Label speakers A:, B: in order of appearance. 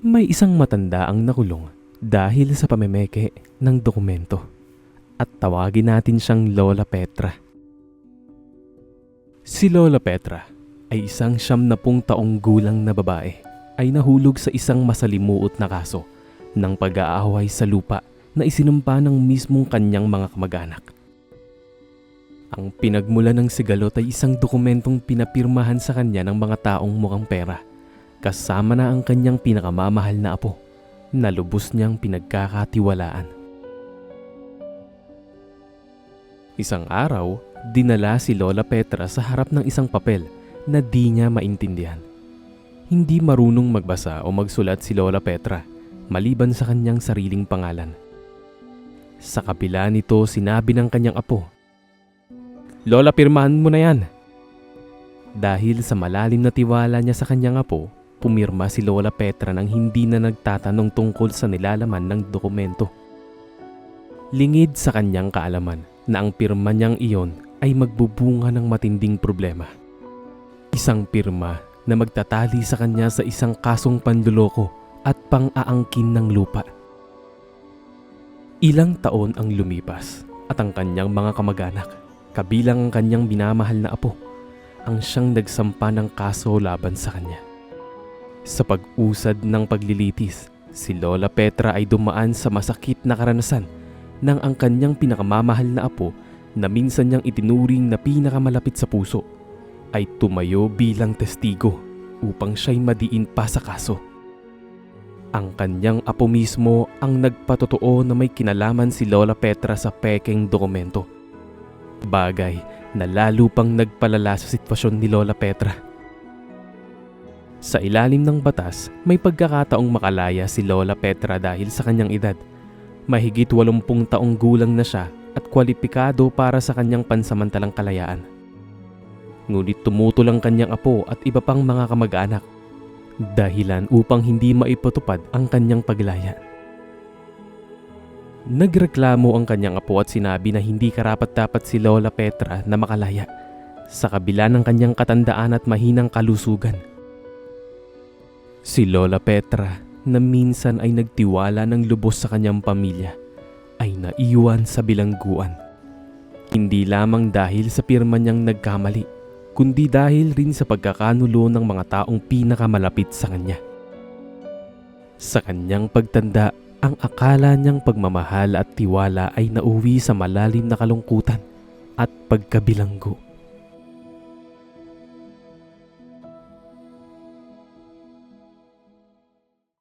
A: May isang matanda ang nakulong dahil sa pamemeke ng dokumento. At tawagin natin siyang Lola Petra. Si Lola Petra ay isang siyam na pung taong gulang na babae ay nahulog sa isang masalimuot na kaso ng pag-aaway sa lupa na isinumpa ng mismong kanyang mga kamag-anak. Ang pinagmula ng sigalot ay isang dokumentong pinapirmahan sa kanya ng mga taong mukhang pera kasama na ang kanyang pinakamamahal na apo na lubos niyang pinagkakatiwalaan. Isang araw, dinala si Lola Petra sa harap ng isang papel na di niya maintindihan. Hindi marunong magbasa o magsulat si Lola Petra maliban sa kanyang sariling pangalan. Sa kabila nito, sinabi ng kanyang apo, Lola, pirmahan mo na yan. Dahil sa malalim na tiwala niya sa kanyang apo, pumirma si Lola Petra nang hindi na nagtatanong tungkol sa nilalaman ng dokumento. Lingid sa kanyang kaalaman na ang pirma niyang iyon ay magbubunga ng matinding problema. Isang pirma na magtatali sa kanya sa isang kasong panluloko at pang-aangkin ng lupa. Ilang taon ang lumipas at ang kanyang mga kamag-anak, kabilang ang kanyang binamahal na apo, ang siyang nagsampa ng kaso laban sa kanya. Sa pag-usad ng paglilitis, si Lola Petra ay dumaan sa masakit na karanasan nang ang kanyang pinakamamahal na apo na minsan niyang itinuring na pinakamalapit sa puso ay tumayo bilang testigo upang siya'y madiin pa sa kaso. Ang kanyang apo mismo ang nagpatotoo na may kinalaman si Lola Petra sa pekeng dokumento. Bagay na lalo pang nagpalala sa sitwasyon ni Lola Petra. Sa ilalim ng batas, may pagkakataong makalaya si Lola Petra dahil sa kanyang edad. Mahigit 80 taong gulang na siya at kwalipikado para sa kanyang pansamantalang kalayaan. Ngunit tumutol ang kanyang apo at iba pang mga kamag-anak. Dahilan upang hindi maipatupad ang kanyang paglaya. Nagreklamo ang kanyang apo at sinabi na hindi karapat-dapat si Lola Petra na makalaya sa kabila ng kanyang katandaan at mahinang kalusugan. Si Lola Petra na minsan ay nagtiwala ng lubos sa kanyang pamilya ay naiwan sa bilangguan. Hindi lamang dahil sa pirma niyang nagkamali, kundi dahil rin sa pagkakanulo ng mga taong pinakamalapit sa kanya. Sa kanyang pagtanda, ang akala niyang pagmamahal at tiwala ay nauwi sa malalim na kalungkutan at pagkabilanggo.